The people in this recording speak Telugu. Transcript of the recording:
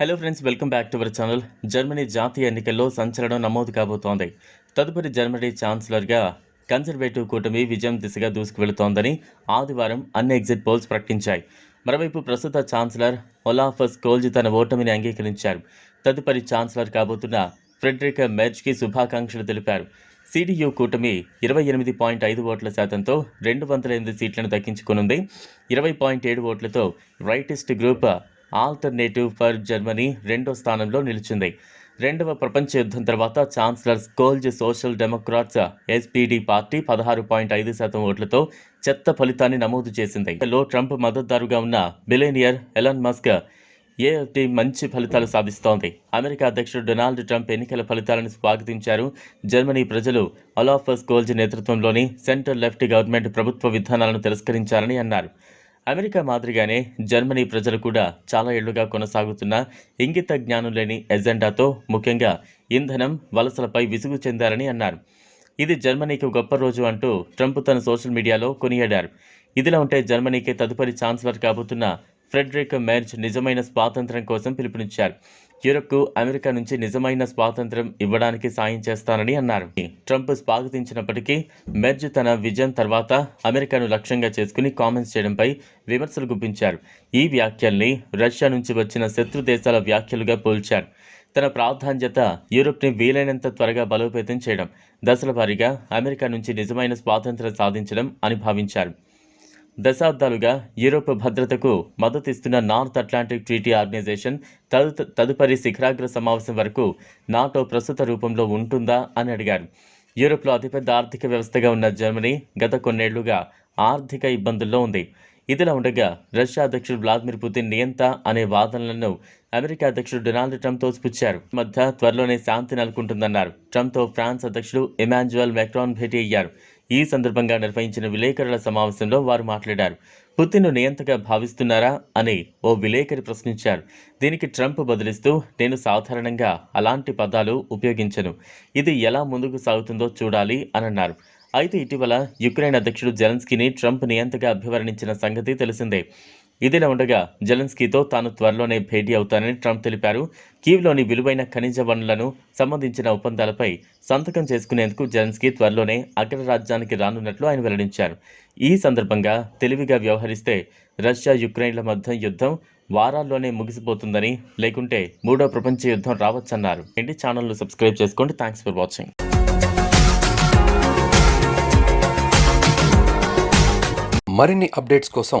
Hello friends welcome back to our channel Germany జాతీయ ఎన్నికల్లో సంచలనం నమోదు కాబోతోంది. తదుపరి జర్మనీ ఛాన్సలర్గా కన్జర్వేటివ్ కూటమి విజయం దిశగా దూసుకువెళుతోందని ఆదివారం అన్ని ఎగ్జిట్ పోల్స్ ప్రకటించాయి. మరోవైపు ప్రస్తుత ఛాన్సలర్ ఒలాఫస్ కోల్జీ తన ఓటమిని అంగీకరించారు. తదుపరి ఛాన్సలర్ కాబోతున్న ఫ్రెడరిక్ మెర్జ్కి శుభాకాంక్షలు తెలిపారు. సిడియు కూటమి ఇరవై ఎనిమిది పాయింట్ ఐదు ఓట్ల శాతంతో రెండు వందల ఎనిమిది సీట్లను దక్కించుకునుంది. ఇరవై పాయింట్ ఏడు ఓట్లతో rightist group alternative for Germany రెండో స్థానంలో నిలిచింది. రెండవ ప్రపంచ యుద్ధం తర్వాత chancellor Scholz social democrats SPD party పదహారు పాయింట్ ఐదు శాతం ఓట్లతో చెత్త ఫలితాన్ని నమోదు చేసింది. లో ట్రంప్ మద్దతుదారుగా ఉన్న బిలేనియర్ ఎలాన్ మస్క్ ఏఎఫ్టీ మంచి ఫలితాలు సాధిస్తోంది. అమెరికా అధ్యక్షుడు డొనాల్డ్ ట్రంప్ ఎన్నికల ఫలితాలను స్వాగతించారు. జర్మనీ ప్రజలు అలాఫర్ స్కోల్జ్ నేతృత్వంలోని సెంటర్ లెఫ్ట్ గవర్నమెంట్ ప్రభుత్వ విధానాలను తిరస్కరించారని అన్నారు. అమెరికా మాదిరిగానే జర్మనీ ప్రజలు కూడా చాలా ఏళ్ళుగా కొనసాగుతున్న ఇంగిత జ్ఞానం లేని ఎజెండాతో ముఖ్యంగా ఇంధనం వలసలపై విసుగు చెందారని అన్నారు. ఇది జర్మనీకి గొప్ప రోజు అంటూ ట్రంప్ తన సోషల్ మీడియాలో కొనియాడారు. ఇదిలా ఉంటే జర్మనీకి తదుపరి ఛాన్సలర్ కాబోతున్న ఫ్రెడరిక్ మెర్జ్ నిజమైన స్వాతంత్ర్యం కోసం పిలుపునిచ్చారు. యూరప్కు అమెరికా నుంచి నిజమైన స్వాతంత్ర్యం ఇవ్వడానికి సాయం చేస్తానని అన్నారు. ట్రంప్ స్వాగతించినప్పటికీ మెర్జ్ తన విజయం తర్వాత అమెరికాను లక్ష్యంగా చేసుకుని కామెంట్స్ చేయడంపై విమర్శలు గుప్పించారు. ఈ వ్యాఖ్యల్ని రష్యా నుంచి వచ్చిన శత్రు దేశాల వ్యాఖ్యలుగా పోల్చారు. తన ప్రాధాన్యత యూరోప్ని వీలైనంత త్వరగా బలోపేతం చేయడం దశల వారీగా అమెరికా నుంచి నిజమైన స్వాతంత్ర్యం సాధించడం అని భావించారు. దశాబ్దాలుగా యూరోప్ భద్రతకు మద్దతిస్తున్న నార్త్ అట్లాంటిక్ ట్రీటీ ఆర్గనైజేషన్ తదు తదుపరి శిఖరాగ్ర సమావేశం వరకు నాటో ప్రస్తుత రూపంలో ఉంటుందా అని అడిగారు. యూరోప్లో అతిపెద్ద ఆర్థిక వ్యవస్థగా ఉన్న జర్మనీ గత కొన్నేళ్ళుగా ఆర్థిక ఇబ్బందుల్లో ఉంది. ఇదిలా ఉండగా రష్యా అధ్యక్షుడు వ్లాదిమిర్ పుతిన్ నియంత అనే వాదనలను అమెరికా అధ్యక్షుడు డొనాల్డ్ ట్రంప్ తోసిపుచ్చారు మధ్య త్వరలోనే శాంతి నెలకొంటుందన్నారు. ట్రంప్తో ఫ్రాన్స్ అధ్యక్షుడు ఎమాన్యువల్ మెక్రాన్ భేటీ అయ్యారు. ఈ సందర్భంగా నిర్వహించిన విలేకరుల సమావేశంలో వారు మాట్లాడారు. పుతిన్ను నియంతగా భావిస్తున్నారా అని ఓ విలేకరి ప్రశ్నించారు. దీనికి ట్రంప్ బదులిస్తూ నేను సాధారణంగా అలాంటి పదాలు ఉపయోగించను. ఇది ఎలా ముందుకు సాగుతుందో చూడాలి అని అన్నారు అయితే ఇటీవల యుక్రెయిన్ అధ్యక్షుడు జెలెన్స్కీని ట్రంప్ నియంతగా అభివర్ణించిన సంగతి తెలిసిందే. ఇదిలా ఉండగా జెలెన్స్కీతో తాను త్వరలోనే భేటీ అవుతానని ట్రంప్ తెలిపారు. కీవ్లోని విలువైన ఖనిజ వనరులను సంబంధించిన ఒప్పందాలపై సంతకం చేసుకునేందుకు జెలెన్స్కీ త్వరలోనే అగ్రరాజ్యానికి రానున్నట్లు ఆయన వెల్లడించారు. ఈ సందర్భంగా తెలివిగా వ్యవహరిస్తే రష్యా యుక్రెయిన్ల మధ్య యుద్ధం వారాల్లోనే ముగిసిపోతుందని లేకుంటే మూడో ప్రపంచ యుద్ధం రావచ్చన్నారు. ఏంటి? ఛానల్ను సబ్స్క్రైబ్ చేసుకోండి. Thanks for watching. మరిన్ని అప్డేట్స్ కోసం